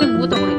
Kan 了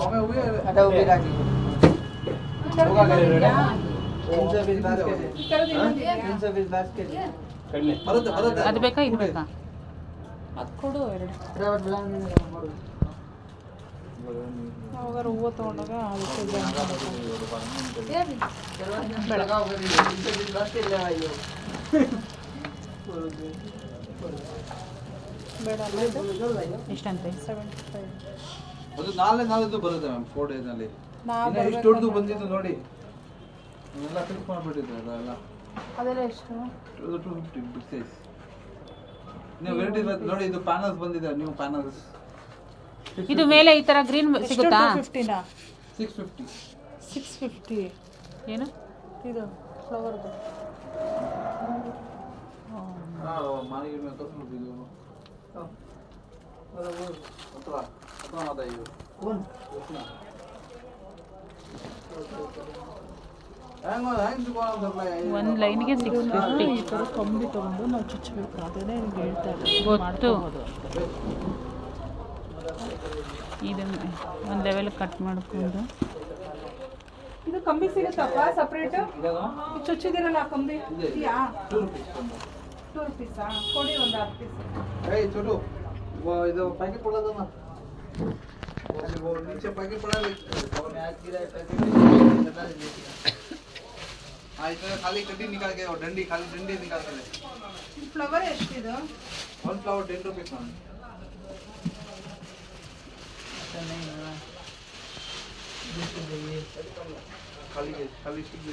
ಹೋಗಿದ್ರೆ ಹೋಗಾ ಕರೆ ರೇಡ ಕಡ್ಲೆ ಅದು ಬೇಕಾ ಇದು ಬೇಕಾ ಅದು ಕೊಡು ಎರಡು ಯಾವಾಗಾರ ಹೂವು ತೊಗೊಂಡಾಗ ಅದಕ್ಕೆ ಬೇಡ ಎಷ್ಟಂತೆ ಸೆವೆಂಟಿ ಫೈವ್ ಅದು ನಾಳೆ ನಾಳೆದು ಬರುತ್ತೆ ಮ್ಯಾಮ್ ಫೋರ್ ಡೇಸ್ ಅಲ್ಲಿ. ಇನ್ನು ಇಷ್ಟು ದೊಡ್ಡದು ಬಂದಿತ್ತು ನೋಡಿ. ಎಲ್ಲ ಫಿಕ್ಸ್ ಮಾಡ್ಬಿಟ್ಟಿದ್ರು ಅದೆಲ್ಲ. ಅದೆಲ್ಲ ಎಷ್ಟು? Two to fifty big size ನೀವು ವೆರೈಟಿ ನೋಡಿ ಇದು ಪ್ಯಾನಲ್ಸ್ ಬಂದಿದೆ ನೀವು ಪ್ಯಾನಲ್ಸ್ ಇದು ಮೇಲೆ ಈ ತರ ಗ್ರೀನ್ ಸಿಗುತ್ತಾ? ಫಿಫ್ಟಿನಾ ಸಿಕ್ಸ್ ಫಿಫ್ಟಿ ಸಿಕ್ಸ್ ಫಿಫ್ಟಿ ಏನು? ಇದು ಫ್ಲವರ್ದು ಮಾರಿಗೆ ಮೇಲೆ ತೋರಿಸ್ಬಿಟ್ಟು ಇದು ಹತ್ರ ಹತ್ರ ಮಾತಾ ಇದು ಹೆಂಗ ಹೆಂಗ್ ಒಂದು ಲೈನ್ಗೆ ಸಿಕ್ಸ್ ಫಿಫ್ಟಿ ಈ ಥರ ಕಂಬಿ ತೊಗೊಂಡು ನಾವು ಚುಚ್ಚಬೇಕು ಅದನ್ನೇ ನಿಮ್ಗೆ ಹೇಳ್ತಾ ಇದ್ದೀನಿ ಗೊತ್ತು ಇದನ್ನು ಒಂದು ಲೆವೆಲ್ ಕಟ್ ಮಾಡ್ಕೊಂಡು ಇದು ಕಂಬಿ ಸಿಗುತ್ತಪ್ಪ ಸಪ್ರೇಟ್ ಚುಚ್ಚಿದಿರಲ್ಲ ಆ ಕಂಬಿ ಇದೆಯಾ ಟೂ ರುಪೀಸ್ ಟೂ ರುಪೀಸಾ ಕೊಡಿ ಒಂದು ಹತ್ತು ಪೀಸ್ ಏಯ್ ಚೋಟು वो ಇದು पैकेट पड़ा था ना अरे वो नीचे पैकेट पड़ा है और मैच गिरा है पैकेट हाँ इसमें खाली कटी निकाल के और डंडी खाली डंडी निकाल के ले flower ಎಷ್ಟಿದು one flower ten rupees ma'am खाली है खाली स्टिक दे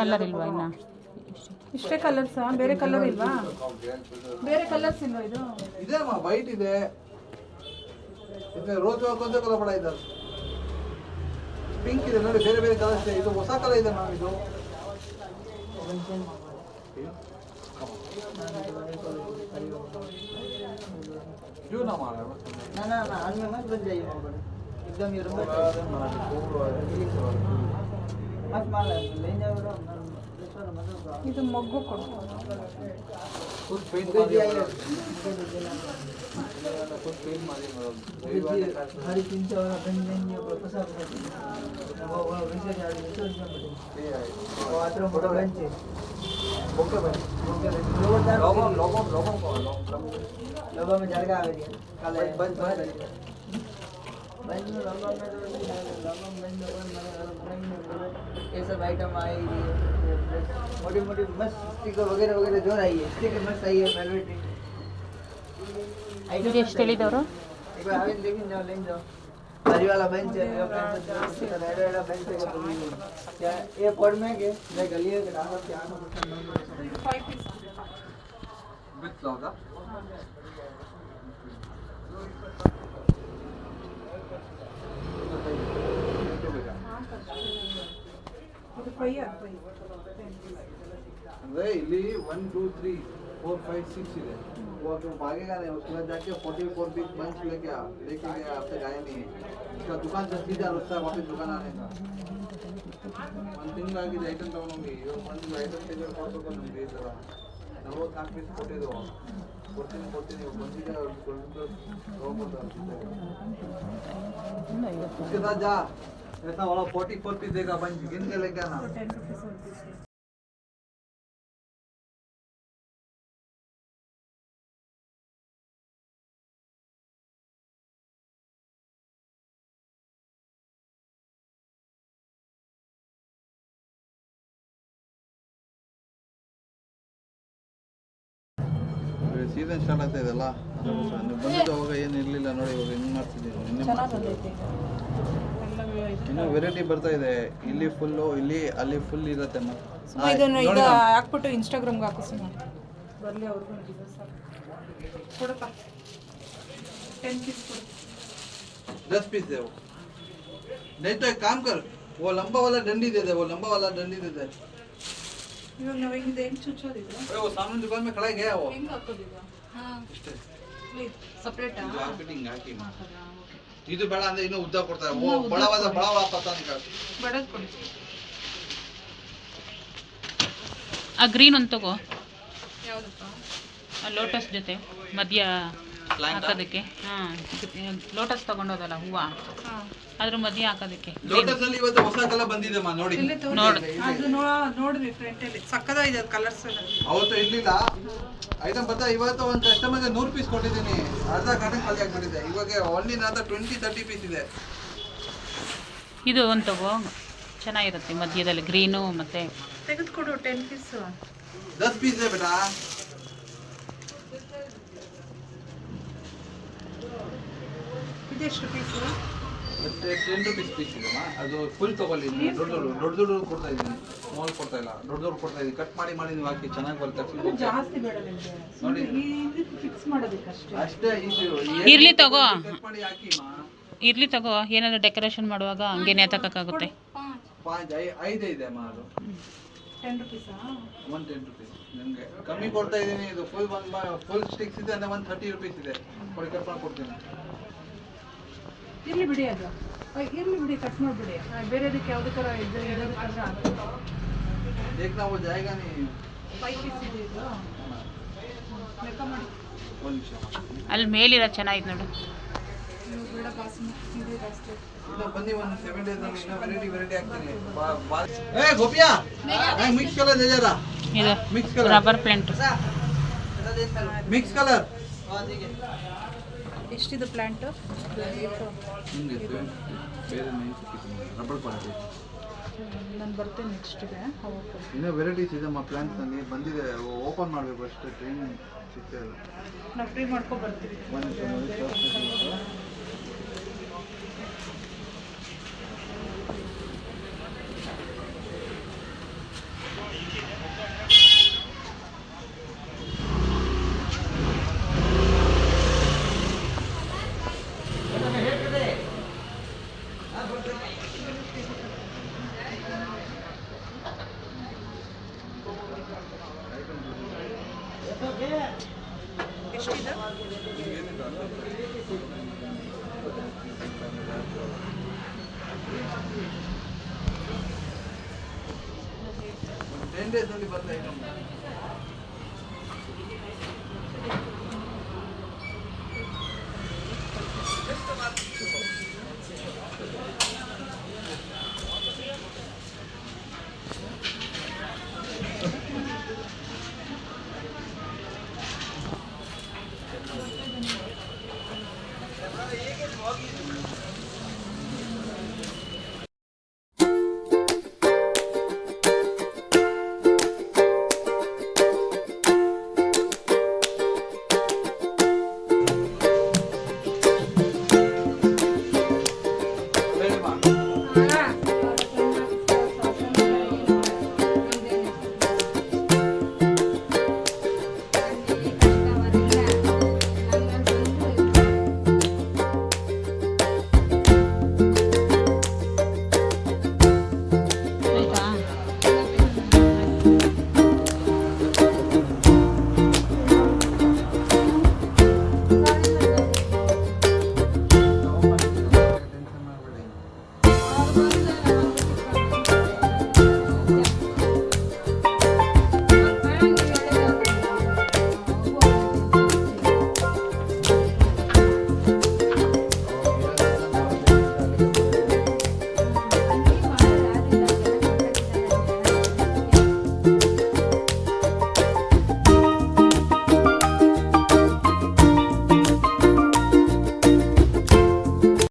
ಕಲರ್ ಇಲ್ವಾ ಇನ್ನ? ಇಷ್ಟೇ ಕಲರ್ಸಾ ಬೇರೆ ಕಲರ್ ಇಲ್ವಾ? ಬೇರೆ ಕಲರ್ಸ್ ಇಲ್ವಾ ಇದು? ಇದೆ ಅಮ್ಮ ವೈಟ್ ಇದೆ. ಇದೆ ರೋಜ್ ಕೊಂಚ ಕಲರ್ ಬಡ ಇದೆ ಪಿಂಕ್ ಇದೆ ನೋಡಿ ಬೇರೆ ಬೇರೆ ಕಲರ್ಸ್ ಇದೆ. ಇದು ಹೊಸ ಕಲರ್ ಇದೆ ಮ್ಯಾಮ್ ಇದು. ಇದು ಮಗು ಕೊಡ್ತು લોકો લોકો લોકો લોકો લોકો લોકો લોકો લોકો લોકો ये सब आइटम आएगी मोटी मोटी मस्त स्टिकर वगैरह वगैरह जो आई है स्टिकर मस्त आई है वेलवेट આઈટમ સ્ટેલી દોરો એક વાર આવીને દેખીને જાઓ લઈને જાઓ હરીવાલા બેન છે એ હરીવાલા બેન છે કે બોલી ત્યાં એ કોડ મેં કે મેં ગલીએ કે રાહત કે આનો પસંદ નંબર 5 વિથ લોગા ಅಂದ್ರೆ ಇಲ್ಲಿ one two three four five six ಇದೆ वो तो भागेगा नहीं उसके बाद जाके फोर्टी फोर पीस बंच लेके आ लेके गया अब तक आया नहीं है उसका दुकान से सीधा रुकता है वापस दुकान आने का ಒಂದು ತಿಂಗಳಾಗಿದೆ ಐಟಮ್ ತಗೊಂಡೋಗಿ ಇವಾಗ ಒಂದು ಐಟಮ್ ತೆಗೆದು ಕೊಡ್ಬೇಕು ನಮ್ಗೆ ಈ ಥರ ನಲ್ವತ್ನಾಲ್ಕು ಪೀಸ್ ಕೊಟ್ಟಿದ್ದು ಕೊಡ್ತೀನಿ ಕೊಡ್ತೀನಿ ಇವಾಗ ಬಂದಿದೆ ಅವ್ರು ಕೊಟ್ಬಿಟ್ಟು ತಗೊಂಡ್ಬಿಟ್ಟು उसके साथ ಇದನ್ನ ಒಳ ಫೋರ್ಟಿ ಕೊತ್ತಿದ್ದೀಗ ಬಂದು ಹಿಂದೆ ಲೆಕ್ಕನ ಸೀಸನ್ ಸ್ಟಾರ್ಟ್ ಆಗ್ತಾ ಇದೆಲ್ಲ ಬಂದಿದ್ದು ಅವಾಗ ಏನು ಇರಲಿಲ್ಲ ನೋಡಿ ಇವಾಗ ಹೆಂಗೆ ಮಾಡ್ತಿದ್ದೀವಿ ನಿನ್ನೆ ಚೆನ್ನಾಗಿ ಮಾಡ್ತಿದ್ದೀವಿ. ಬಂದೈತೆ ಎಲ್ಲ ಇದು ಇನ್ನು ವೆರೈಟಿ ಬರ್ತಾ ಇದೆ ಇಲ್ಲಿ ಫುಲ್ಲು ಇಲ್ಲಿ ಅಲ್ಲಿ ಫುಲ್ ಇರುತ್ತೆ ಮ- ಸುಮ್ಮ ಆ, ಇದನ್ನು ನೋಡಿ ಈಗ ನಾ- ಹಾಕ್ಬಿಟ್ಟು ಇನ್ಸ್ಟಾಗ್ರಾಮ್ಗೆ ಹಾಕು ಸುಮ್ಮ ಬರಲಿ ಅವ್ರಿಗೂ ಕೊಡಪ್ಪ ಟೆನ್ ಪೀಸ್ ಕೊಡು दस पीस दे वो नहीं तो एक काम कर वो लंबा वाला डंडी दे दे वो लंबा वाला डंडी दे दे ಇವಾಗ ನಾವು ಹೆಂಗಿದೆ ಹೆಂಗೆ ಚುಚ್ಚೋದಿದು अरे वो सामने दुकान में खड़ा ही गया वो ಹೆಂಗೆ ಹಾಕೋದಿದು ಹಾಂ ಸಪ್ರೇಟಾ ಇದು ಹಾಕ್ಬಿಟ್ಟು ಹಾಕಿ ಮಾ. ಇದು ಬೇಡ ಅಂದ್ರೆ ಇನ್ನೂ ಉದ್ದ ಕೊಡ್ತಾರೆ. ಓ ಬಡವ ಪತ್ತ ಅಂತ ಬಡದು ಕೊಡಿ. ಆ ಗ್ರೀನ್ ಒಂದು ತಗೋ. ಯಾವುದಪ್ಪ? ಆ ಲೋಟಸ್ ಜೊತೆ ಮಧ್ಯ ಹಾಕೋದಕ್ಕೆ. ಹಾಂ ಲೋಟಸ್ ತಗೊಂಡೋದಲ್ಲ ಹೂವ? ಹಾಂ. ಅದ್ರ ಮಧ್ಯ ಹಾಕೋದಕ್ಕೆ. ಲೋಟಸ್ ಅಲ್ಲಿ ಇವತ್ತು ಹೊಸ ಕಲರ್ ಬಂದಿದೆ ಮಾ ನೋಡಿ. ನೋಡಿ ನೋಡಿ. ಅದು ನೋ ನೋಡ್ರಿ ಫ್ರಂಟಲ್ಲಿ ಸಕ್ಕದಾಗಿದೆ ಅದು ಕಲರ್ಸ್ ಎಲ್ಲ. ಅವತ್ತು ಇರ್ಲಿಲ್ಲ. ಐಟಮ್ ಬರ್ತಾ ಇವತ್ತು ಒಂದು ಕಸ್ಟಮರ್ಗೆ ನೂರು ಪೀಸ್ ಕೊಟ್ಟಿದ್ದೀನಿ. ಅರ್ಧ ಗಂಟೆ ಖಾಲಿ ಆಗಿಬಿಟ್ಟಿದೆ. ಇವಾಗ ಒನ್ಲಿ ನಾತ ಟ್ವೆಂಟಿ ತರ್ಟಿ ಪೀಸ್ ಇದೆ. ಇದು ಒಂದು ತಗೋ. ಚೆನ್ನಾಗಿರುತ್ತೆ ಮಧ್ಯದಲ್ಲಿ ಗ್ರೀನು ಮತ್ತೆ ತೆಗೆದುಕೊಡು ಟೆನ್ ಪೀಸ್ ದಸ್ ಪೀಸ್ ಬೇಡ ಬೇಟಾ? ಇದೆಷ್ಟು ಪೀಸು ಮತ್ತೆ ಟೆನ್ ರುಪೀಸ್ ಪೀಸ್ ಇದೆಮ್ಮ ಅದು ಫುಲ್ ತಗೊಳ್ಳಿ. ದೊಡ್ಡ ದೊಡ್ಡ ದೊಡ್ಡ ದೊಡ್ಡ ಕೊಡ್ತಾ ಇದ್ದೀನಿ. ಸ್ಮಾಲ್ ಕೊಡ್ತಾ ಇಲ್ಲ. ದೊಡ್ಡ ದೊಡ್ಡ ಕೊಡ್ತಾ ಇದ್ದೀನಿ. ಕಟ್ ಮಾಡಿ ಮಾಡಿ ನೀವು ಹಾಕಿ ಚೆನ್ನಾಗಿ ಬರುತ್ತೆ. ಜಾಸ್ತಿ ಬೇಡ ನಿಮಗೆ. ನೋಡಿ. ಫಿಕ್ಸ್ ಮಾಡೋದಕ್ಕಷ್ಟೇ ಅಷ್ಟೇ ಈಸಿ ಇರ್ಲಿ ತಗೋ. ಕಟ್ ಮಾಡಿ ಹಾಕಿ ಮಾ ಇರಲಿ ತಗೋ. ಏನಾದ್ರು ಡೆಕೋರೇಷನ್ ಮಾಡುವಾಗ ಹಂಗೆ ನೇತಾಕಾಗುತ್ತೆ ಪಾಂಚ್ ಐದೇ ಇದೆ ಅಮ್ಮ ಅದು. ಟೆನ್ ರುಪೀಸಾ ಒನ್ ಟೆನ್ ರುಪೀಸ್ ನಿಮಗೆ ಕಮ್ಮಿ ಕೊಡ್ತಾ ಇದ್ದೀನಿ. ಇದು ಫುಲ್ ಒಂದು ಫುಲ್ ಸ್ಟಿಕ್ಸ್ ಇದೆ ಅಂದ್ರೆ ಒಂದು ತರ್ಟಿ ರುಪೀಸ್ ಇದೆ. ಕೊಡಿ ಕಟ್ ಮಾಡಿ ಕೊಡ್ತೀನಿ. ಇರಲಿ ಬಿಡಿ ಅದು. ಇರಲಿ ಬಿಡಿ ಕಟ್ ಮಾಡಿಬಿಡಿ. ಬೇರೆದಕ್ಕೆ ಯಾವುದಕ್ಕಾರ ಇದು ಅಲ್ಲಿ ಮೇಲಿರೋ ಚೆನ್ನಾಗಿದೆ ನೋಡು. ರಬ್ಬರ್ ಪ್ಲಾಂಟ್ ಮಿಕ್ಸ್ ಕಲರ್ ಎಷ್ಟಿದೆ ಪ್ಲ್ಯಾಂಟು ರಬ್ಬರ್ ಕ್ವಾಲಿಟಿ ನಾನು ಬರ್ತೇನೆ ನೆಕ್ಸ್ಟಿಗೆ ಇದೆ ಇನ್ನೂ ವೆರೈಟೀಸ್ ಇದೆ ನಮ್ಮ ಪ್ಲ್ಯಾಂಟ್ನಲ್ಲಿ ಬಂದಿದೆ ಓಪನ್ ಮಾಡಬೇಕು ಅಷ್ಟೇ ಟ್ರೈನ್ ಸಿಗ್ತಾ ಇಲ್ಲ. ನಾವು ಫ್ರೀ ಮಾಡ್ಕೊ ಬರ್ತೀವಿ ಎಷ್ಟಿದೆ ಒಂದು ಟೆನ್ ಡೇಸಲ್ಲಿ ಬಂದ ಐಟಮ್